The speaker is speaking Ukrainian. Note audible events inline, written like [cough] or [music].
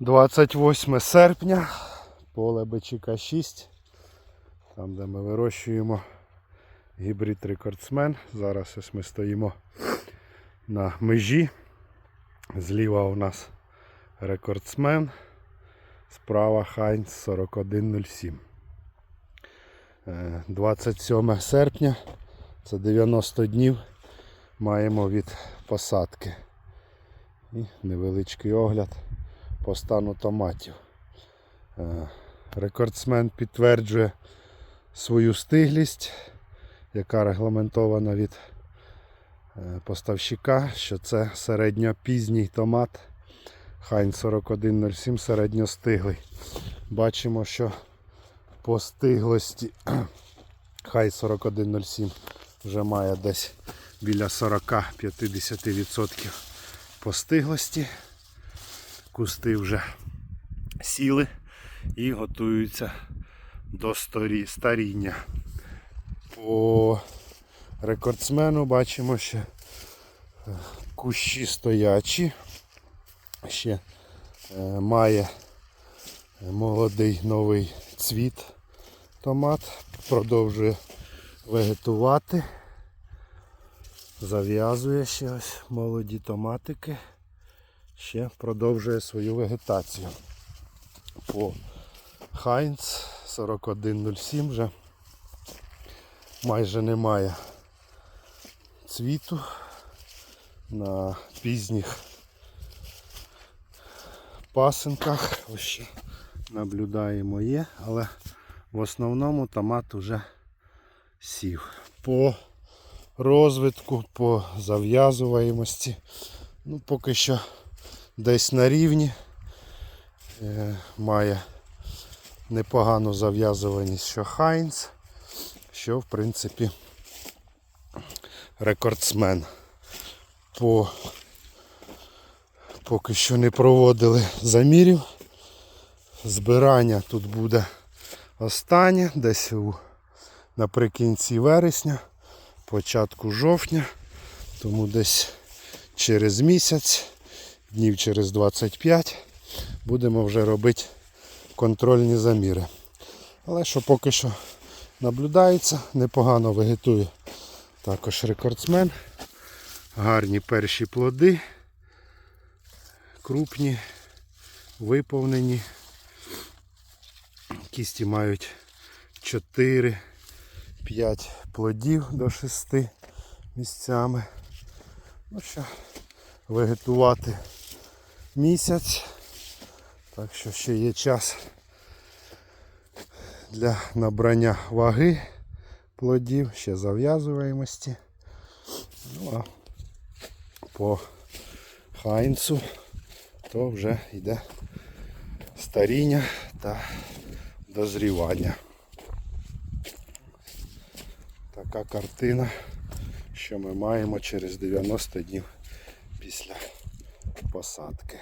28 серпня, поле БЧК 6, там де ми вирощуємо гібрид рекордсмен. Зараз ось ми стоїмо на межі. Зліва у нас рекордсмен, справа Хайнц 4107. Е, 27 серпня, це 90 днів, маємо від посадки. І невеличкий огляд по стану томатів. Е, Рекордсмен підтверджує свою стиглість, яка регламентована від е, поставщика, що це середньопізній томат Хайн 4107 середньостиглий. Бачимо, що по стиглості [clears throat] Хай 4107 вже має десь біля 40-50% постиглості. Кусти вже сіли і готуються до старіння. По рекордсмену бачимо, що е, кущі стоячі. Ще е, має молодий новий цвіт томат, продовжує вегетувати. Зав'язує ще ось молоді томатики, ще продовжує свою вегетацію. По Хайнц 4107 вже майже немає цвіту на пізніх пасинках. Ось ще наблюдаємо є, але в основному томат уже сів. По розвитку, по зав'язуваємості. Ну, поки що десь на рівні. Е, має непогану зав'язуваність, що Хайнц, що в принципі рекордсмен. По поки що не проводили замірів. Збирання тут буде останнє, десь у, наприкінці вересня, початку жовтня, тому десь через місяць, днів через 25 будемо вже робити контрольні заміри. Але що поки що наблюдається, непогано вегетує також рекордсмен. Гарні перші плоди, крупні, виповнені. Кісті мають 4-5 плодів до 6 місцями. Ну що, вегетувати місяць. Так що ще є час для набрання ваги плодів, ще зав'язуємості. Ну а по хайнцу то вже йде старіння та дозрівання. Така картина, що ми маємо через 90 днів після посадки.